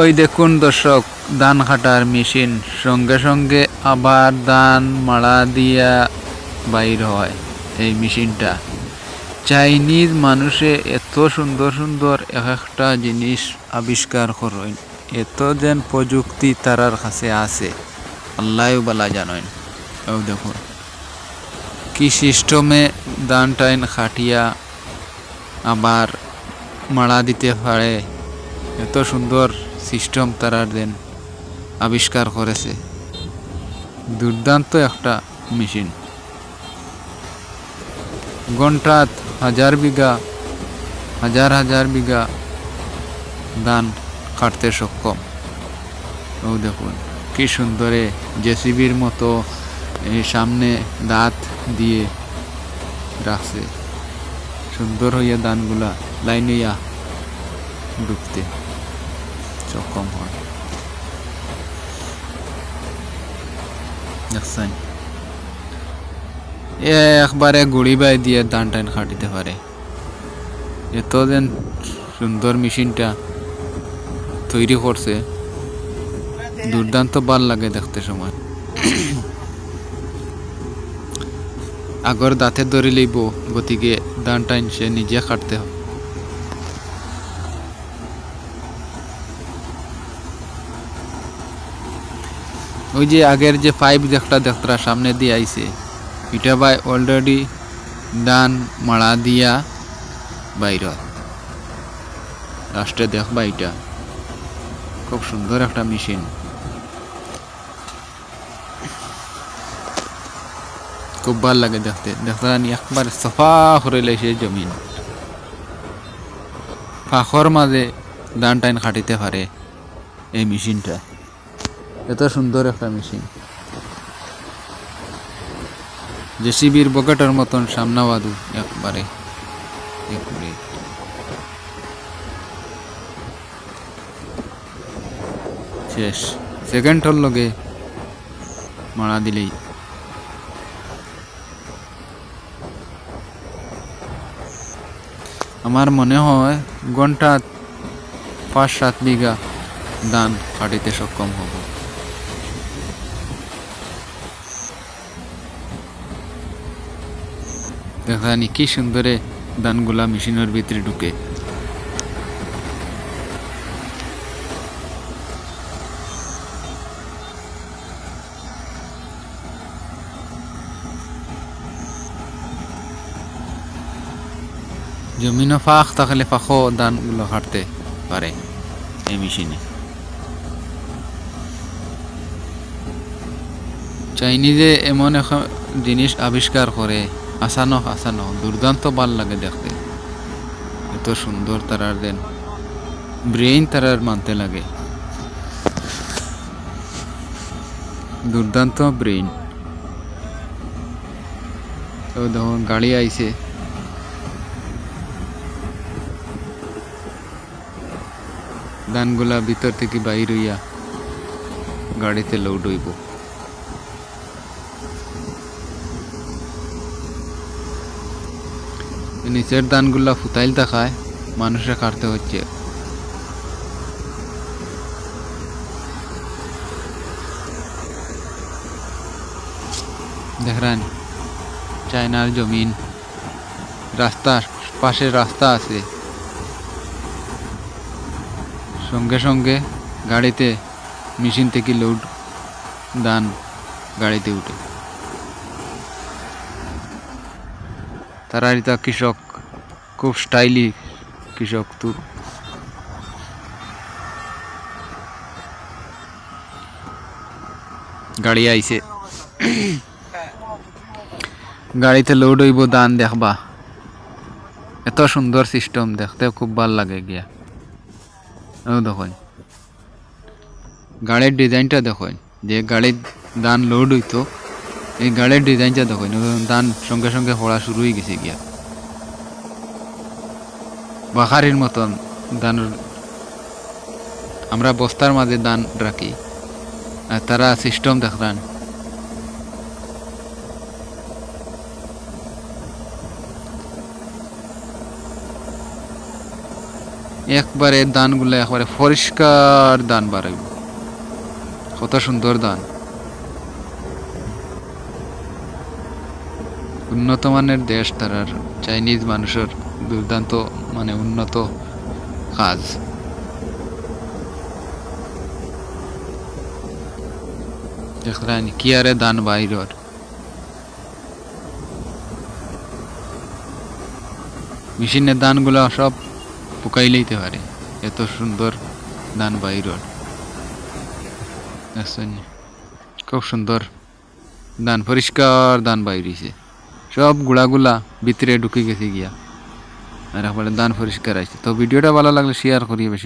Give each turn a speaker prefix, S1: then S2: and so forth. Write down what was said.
S1: ওই দেখুন দর্শক, ধান কাটার মেশিন। সঙ্গে সঙ্গে আবার ধান মাড়া দিয়া বাইর হয় এই মেশিনটা। চাইনিজ মানুষে এত সুন্দর সুন্দর এক একটা জিনিস আবিষ্কার করেন। এত যেন প্রযুক্তি তারার কাছে আছে। আল্লাহ বালা জানেন। ও দেখুন। কি সিস্টেমে ধান টাইন খাটিয়া আবার মাড়া দিতে পারে। এত সুন্দর সিস্টেম তারা দেন আবিষ্কার করেছে। দুর্দান্ত একটা মেশিন। ঘন্টাত হাজার বিঘা, হাজার হাজার বিঘা ধান কাটতে সক্ষম। ও দেখুন, কি সুন্দরে জেসিবির মতো সামনে দাঁত দিয়ে রাখছে। সুন্দর হইয়া ধানগুলা লাইন হইয়া ঢুকতে হয় দেখছেন এ, একবারে গুড়ি বাই দিয়ে ধান টান খাটিতে পারে। এত যেন সুন্দর মেশিনটা তৈরি করছে, দুর্দান্ত ভালো লাগে দেখতে সময়। আগর দাঁতে ধরে লইব গতিকে ধান টাইন সে নিজে কাটতে হবে ওই যে আগের যে পাইপ দেখটা দেখতরা সামনে দিয়ে আইছে, এটা ভাই অলরেডি দান মারা দিয়া বাইর। লাস্টে দেখবা এটা। খুব সুন্দর একটা মেশিন খুব ভালো লাগে দেখতে। দেখতে একবার সফা করে লাইছে জমিন। ফাঁকর মাঝে দান টাইন খাটিতে পারে এই মেশিনটা এত সুন্দর একটা মেশিন। জেসিবির বকেটের মতন সামনাবাদু একবারে। শেষ। সেকেন্ডর লগে মারা দিলেই। আমার মনে হয় ঘণ্টা পাঁচ সাত বিঘা ধান কাটিতে সক্ষম হব। দেখানি কি সুন্দরে ধানগুলা মেশিনের ভিতরে ঢুকে। জমিনও ফাঁক থাকলে ফাঁকও ধানগুলো হাঁটতে পারে এই মেশিনে। চাইনিজে এমন এখন জিনিস আবিষ্কার করে আসানো আসানো দুর্দান্ত ভালো লাগে দেখতে। এত সুন্দর তারার দেন। ব্রেইন তারার মানতে লাগে। দুর্দান্ত ব্রেইন তো গাড়ি আইছে। ধানগুলা ভিতর থেকে বাইর হইয়া গাড়িতে লোড হইব। নিচের ধানগুলা ফুতাইল দেখায়, মানুষে কাটতে হচ্ছে। দেখরান চায়নার জমিন রাস্তার পাশে রাস্তা আছে। সঙ্গে সঙ্গে গাড়িতে, মেশিন থেকে লোড, দান গাড়িতে উঠে। তারা এটা কৃষক, খুব স্টাইলি কৃষক তো। গাড়ি আইছে। গাড়িতে লোড হইব, দান দেখবা। এত সুন্দর সিস্টেম দেখতে খুব ভালো লাগে গিয়া। ও দেখুন। গাড়ির ডিজাইনটা দেখুন, যে গাড়ির দান লোড হইতো এই গাড়ির ডিজাইনটা দেখুন দান সঙ্গে সঙ্গে পড়া শুরু হয়ে গেছে গিয়া বাহারির মতন দান আমরা বস্তার মাঝে দান রাখি আর তারা সিস্টেম দেখলাম একবারে দানগুলো একবারে পরিষ্কার দান বাড়াইব কত সুন্দর দান। উন্নত মানের দেশ তারার চাইনিজ মানুষের দুর্দান্ত মানে উন্নত কাজ। দেখলেন কি আরে দান বাইরর। মেশিনের দানগুলো সব পুকাই লইতে পারে, এত সুন্দর দান বাইরর। খুব সুন্দর দান, পরিষ্কার দান বাইরিছে। সব গুড়াগুলা ভিতরে ঢুকে গেছে গিয়া। আর একবারে দান পরিষ্কার আসছে তো ভিডিওটা ভালো লাগলে শেয়ার করিয়ে বেশি